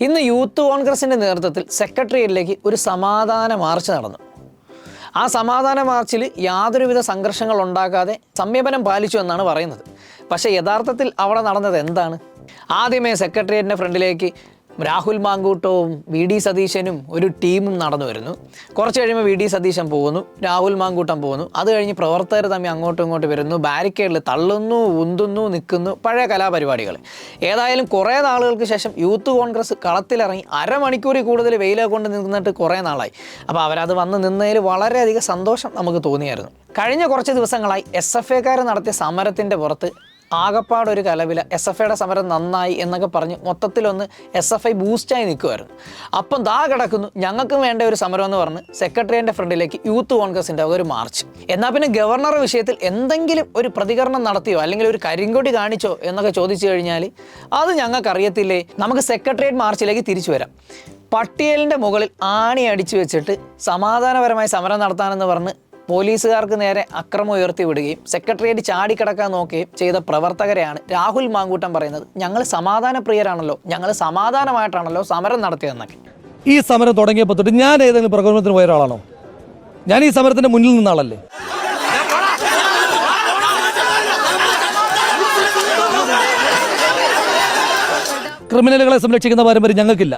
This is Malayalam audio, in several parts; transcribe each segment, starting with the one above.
ഇന്ന് യൂത്ത് കോൺഗ്രസിന്റെ നേതൃത്വത്തിൽ സെക്രട്ടേറിയറ്റിലേക്ക് ഒരു സമാധാന മാർച്ച് നടന്നു. ആ സമാധാന മാർച്ചിൽ യാതൊരുവിധ സംഘർഷങ്ങൾ ഉണ്ടാക്കാതെ സംയമനം പാലിച്ചു എന്നാണ് പറയുന്നത്. പക്ഷേ യഥാർത്ഥത്തിൽ അവിടെ നടന്നത് എന്താണ്? ആദ്യമേ സെക്രട്ടേറിയറ്റിന്റെ ഫ്രണ്ടിലേക്ക് രാഹുൽ മാങ്കൂട്ടവും വി ഡി സതീശനും ഒരു ടീമും നടന്നു വരുന്നു. കുറച്ച് കഴിയുമ്പോൾ വി ഡി സതീശൻ പോകുന്നു രാഹുൽ മാങ്കൂട്ടം പോകുന്നു. അത് കഴിഞ്ഞ് പ്രവർത്തകർ തമ്മിൽ അങ്ങോട്ടും ഇങ്ങോട്ടും വരുന്നു ബാരിക്കേഡിൽ തള്ളുന്നു ഉന്തുന്നു നിൽക്കുന്നു പഴയ കലാപരിപാടികൾ. ഏതായാലും കുറേ നാളുകൾക്ക് ശേഷം യൂത്ത് കോൺഗ്രസ് കളത്തിലിറങ്ങി അരമണിക്കൂറിൽ കൂടുതൽ വെയിലെ കൊണ്ട് നിന്നിട്ട് കുറേ നാളായി. അപ്പോൾ അവരത് വന്ന് നിന്നതിൽ വളരെയധികം സന്തോഷം നമുക്ക് തോന്നിയായിരുന്നു. കഴിഞ്ഞ കുറച്ച് ദിവസങ്ങളായി എസ് എഫ് എക്കാർ നടത്തിയ സമരത്തിന്റെ പുറത്ത് ആകപ്പാട് ഒരു കലവില. എസ് എഫ് ഐയുടെ സമരം നന്നായി എന്നൊക്കെ പറഞ്ഞ് മൊത്തത്തിലൊന്ന് എസ് എഫ് ഐ ബൂസ്റ്റായി നിൽക്കുമായിരുന്നു അപ്പം ദാ കിടക്കുന്നു. ഞങ്ങൾക്കും വേണ്ട ഒരു സമരം എന്ന് പറഞ്ഞ് സെക്രട്ടറിയുടെ ഫ്രണ്ടിലേക്ക് യൂത്ത് കോൺഗ്രസിന്റെ ഒരു മാർച്ച്. എന്നാൽ പിന്നെ ഗവർണർ വിഷയത്തിൽ എന്തെങ്കിലും ഒരു പ്രതികരണം നടത്തിയോ അല്ലെങ്കിൽ ഒരു കരിങ്കൊടി കാണിച്ചോ എന്നൊക്കെ ചോദിച്ചു കഴിഞ്ഞാൽ അത് ഞങ്ങൾക്കറിയത്തില്ലേ? നമുക്ക് സെക്രട്ടേറിയറ്റ് മാർച്ചിലേക്ക് തിരിച്ചു വരാം. പട്ടിയലിന്റെ മുകളിൽ ആണി അടിച്ചു വെച്ചിട്ട് സമാധാനപരമായി സമരം നടത്താനെന്ന് പറഞ്ഞ് പോലീസുകാർക്ക് നേരെ അക്രമം ഉയർത്തി വിടുകയും സെക്രട്ടേറിയറ്റ് ചാടിക്കിടക്കാൻ നോക്കുകയും ചെയ്ത പ്രവർത്തകരെയാണ് രാഹുൽ മാങ്കൂട്ടം പറയുന്നത്. ഞങ്ങൾ സമാധാന പ്രിയരാണല്ലോ ഞങ്ങൾ സമാധാനമായിട്ടാണല്ലോ സമരം നടത്തിയതെന്നൊക്കെ. ഈ സമരം തുടങ്ങിയപ്പോൾ തൊട്ട് ഞാൻ ഏതെങ്കിലും പ്രകോപനത്തിന് പോയ ഒരാളാണോ? ഞാൻ ഈ സമരത്തിന്റെ മുന്നിൽ നിന്ന ആളല്ലേ? ക്രിമിനലുകളെ സംരക്ഷിക്കുന്ന പാരമ്പര്യം ഞങ്ങൾക്കില്ല.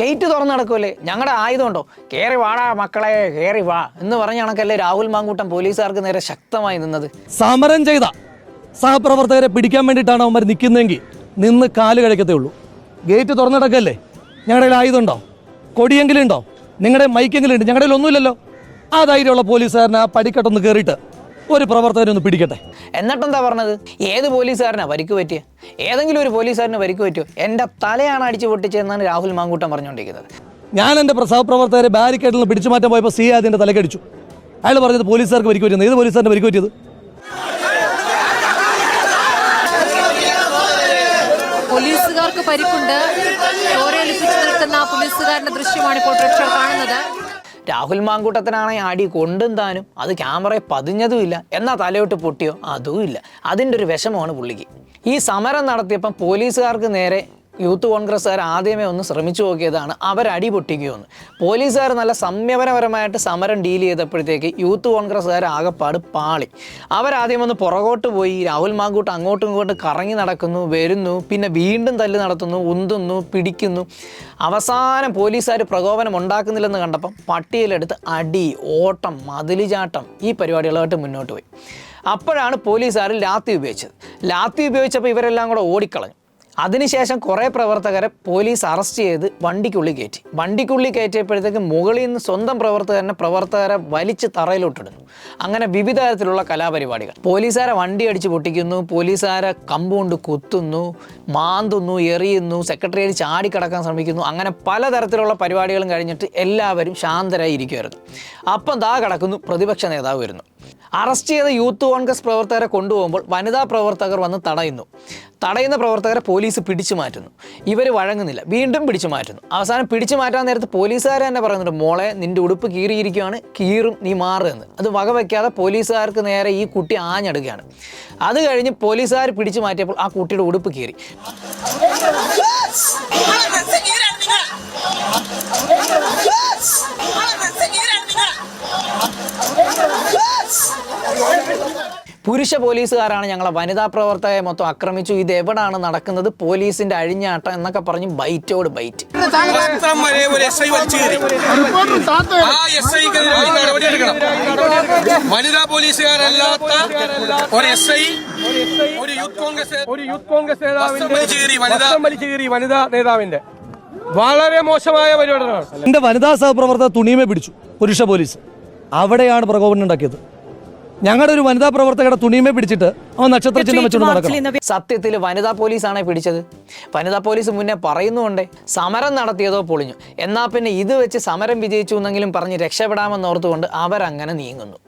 ഗേറ്റ് തുറന്ന് നടക്കുമല്ലേ ഞങ്ങളുടെ ആയുധമുണ്ടോ? കയറി വാടാ മക്കളെ കയറി വാ. എന്ന് പറഞ്ഞ കണക്കല്ലേ രാഹുൽ മാങ്കൂട്ടം പോലീസുകാർക്ക് നേരെ ശക്തമായി നിന്നത്. സമരം ചെയ്ത സഹപ്രവർത്തകരെ പിടിക്കാൻ വേണ്ടിയിട്ടാണ് അവന്മാർ നിൽക്കുന്നതെങ്കിൽ നിന്ന് കാൽ കഴിക്കത്തേ ഉള്ളൂ. ഗേറ്റ് തുറന്നിടക്കല്ലേ ഞങ്ങളുടെ കയ്യിൽ ആയുധമുണ്ടോ? കൊടിയെങ്കിലും ഉണ്ടോ? നിങ്ങളുടെ മൈക്കെങ്കിലും ഉണ്ട്. ഞങ്ങളുടെ ഒന്നുമില്ലല്ലോ. ആ ധൈര്യമുള്ള പോലീസുകാരനെ ആ പടിക്കെട്ടൊന്ന് കയറിയിട്ട് ഒരു പ്രവർത്തകനെ ഒന്ന് പിടിക്കട്ടെ. എന്നിട്ടെന്താ പറഞ്ഞത്? ഏത് പോലീസുകാരനാ പരിക്ക് പറ്റിയ? ഏതെങ്കിലും ഒരു പോലീസുകാരന് പരിക്ക് പറ്റിയോ? എന്റെ തലയാണ് അടിച്ചു പൊട്ടിച്ചതെന്നാണ് രാഹുൽ മാങ്കൂട്ടം പറഞ്ഞുകൊണ്ടിരിക്കുന്നത്. ഞാൻ എന്റെ പ്രവർത്തകരെ ബാരിക്കേഡിൽ നിന്ന് പിടിച്ചു മാറ്റാൻ പോയപ്പോൾ സി അതിന്റെ തലക്കടിച്ചു അയാൾ പറഞ്ഞത് പോലീസുകാർക്ക് പരിക്ക് പറ്റിയത് ഏത് പോലീസുകാരന്റെ പരിക്ക് പറ്റിയത്? പോലീസുകാർക്ക് പരിക്കുണ്ട്. ചോരയൊലിപ്പിച്ച് നിൽക്കുന്ന പോലീസുകാരന്റെ ദൃശ്യമാണ് ഇപ്പോൾ പ്രേക്ഷകർ കാണുന്നത്. രാഹുൽ മാങ്കൂട്ടത്തിനാണെങ്കിൽ ആടി കൊണ്ടും താനും അത് ക്യാമറയിൽ പതിഞ്ഞതുമില്ല എന്നാൽ തലയോട്ട് പൊട്ടിയോ? അതും ഇല്ല. അതിന്റെ ഒരു വിഷമമാണ് പുള്ളിക്ക്. ഈ സമരം നടത്തിയപ്പം പോലീസുകാർക്ക് നേരെ യൂത്ത് കോൺഗ്രസ്സുകാർ ആദ്യമേ ഒന്ന് ശ്രമിച്ചു നോക്കിയതാണ് അവരടി പൊട്ടിക്കുമെന്ന്. പോലീസുകാർ നല്ല സംയമനപരമായിട്ട് സമരം ഡീൽ ചെയ്തപ്പോഴത്തേക്ക് യൂത്ത് കോൺഗ്രസ്സുകാർ ആകെപ്പാട് പാളി. അവരാദ്യം ഒന്ന് പുറകോട്ട് പോയി രാഹുൽ മാങ്കൂട്ട് അങ്ങോട്ടും ഇങ്ങോട്ടും കറങ്ങി നടക്കുന്നു വരുന്നു പിന്നെ വീണ്ടും തല്ല് നടത്തുന്നു ഉന്തുന്നു പിടിക്കുന്നു. അവസാനം പോലീസുകാർ പ്രകോപനം ഉണ്ടാക്കുന്നില്ലെന്ന് കണ്ടപ്പം പട്ടിയിലെടുത്ത് അടി ഓട്ടം മതിലുചാട്ടം ഈ പരിപാടികളായിട്ട് മുന്നോട്ട് പോയി. അപ്പോഴാണ് പോലീസുകാർ ലാത്തി ഉപയോഗിച്ചത്. ലാത്തി ഉപയോഗിച്ചപ്പോൾ ഇവരെല്ലാം കൂടെ ഓടിക്കളഞ്ഞു. അതിനുശേഷം കുറേ പ്രവർത്തകരെ പോലീസ് അറസ്റ്റ് ചെയ്ത് വണ്ടിക്കുള്ളിൽ കയറ്റി. വണ്ടിക്കുള്ളിൽ കയറ്റിയപ്പോഴത്തേക്ക് മുകളിൽ നിന്ന് സ്വന്തം പ്രവർത്തകരനെ പ്രവർത്തകരെ വലിച്ച് തറയിലോട്ടിടുന്നു. അങ്ങനെ വിവിധ തരത്തിലുള്ള കലാപരിപാടികൾ. പോലീസുകാരെ വണ്ടി അടിച്ച് പൊട്ടിക്കുന്നു പോലീസുകാരെ കമ്പുകൊണ്ട് കുത്തുന്നു മാന്തുന്നു എറിയുന്നു സെക്രട്ടറിയേറ്റ് ചാടിക്കടക്കാൻ ശ്രമിക്കുന്നു. അങ്ങനെ പലതരത്തിലുള്ള പരിപാടികളും കഴിഞ്ഞിട്ട് എല്ലാവരും ശാന്തരായി ഇരിക്കുമായിരുന്നു അപ്പം താ കിടക്കുന്നു പ്രതിപക്ഷ നേതാവ് വരുന്നു. അറസ്റ്റ് ചെയ്ത യൂത്ത് കോൺഗ്രസ് പ്രവർത്തകരെ കൊണ്ടുപോകുമ്പോൾ വനിതാ പ്രവർത്തകർ വന്ന് തടയുന്നു. തടയുന്ന പ്രവർത്തകരെ പോലീസ് പിടിച്ചു മാറ്റുന്നു. ഇവർ വഴങ്ങുന്നില്ല. വീണ്ടും പിടിച്ചു മാറ്റുന്നു. അവസാനം പിടിച്ചു മാറ്റാൻ നേരത്ത് പോലീസുകാർ തന്നെ പറയുന്നുണ്ട് മോളെ നിന്റെ ഉടുപ്പ് കീറിയിരിക്കുകയാണ്. കീറും നീ മാറുമെന്ന് അത് വകവയ്ക്കാതെ പോലീസുകാർക്ക് നേരെ ഈ കുട്ടി ആഞ്ഞെടുക്കുകയാണ് അത് കഴിഞ്ഞ് പോലീസുകാർ പിടിച്ചു മാറ്റിയപ്പോൾ ആ കുട്ടിയുടെ ഉടുപ്പ് കീറി. പുരുഷ പോലീസുകാരാണ് ഞങ്ങളെ വനിതാ പ്രവർത്തകരെ മൊത്തം ആക്രമിച്ചു. ഇത് എവിടാണ് നടക്കുന്നത്? പോലീസിന്റെ അഴിഞ്ഞാട്ടം എന്നൊക്കെ പറഞ്ഞ് ബൈറ്റോട് ബൈറ്റ്. വനിതാ പോലീസുകാരല്ലാത്ത ഒരു എസ് ഐ ഒരു യൂത്ത് കോൺഗ്രസ് ഒരു യൂത്ത് കോൺഗ്രസ് നേതാവിന്റെ വനിതാ നേതാവിന്റെ. വളരെ മോശമായ പരിപാടികളാണ് എന്റെ വനിതാ സഹപ്രവർത്തക തുണിയുമേ പിടിച്ചു പുരുഷ പോലീസ്. അവിടെയാണ് പ്രകോപനം ഉണ്ടാക്കിയത്. ഞങ്ങളുടെ ഒരു വനിതാ പ്രവർത്തകരുടെ തുണിയുമേ പിടിച്ചിട്ട് അവൻ നക്ഷത്ര ചിഹ്നം വെച്ചു നടക്കും സത്യത്തിൽ വനിതാ പോലീസാണ് പിടിച്ചത്. വനിതാ പോലീസ് മുന്നേ പറയുന്നുണ്ടേ സമരം നടത്തിയതോ പൊളിഞ്ഞു. എന്നാൽ പിന്നെ ഇത് വെച്ച് സമരം വിജയിച്ചു എന്നെങ്കിലും പറഞ്ഞ് രക്ഷപ്പെടാമെന്നോർത്തുകൊണ്ട് അവരങ്ങനെ നീങ്ങുന്നു.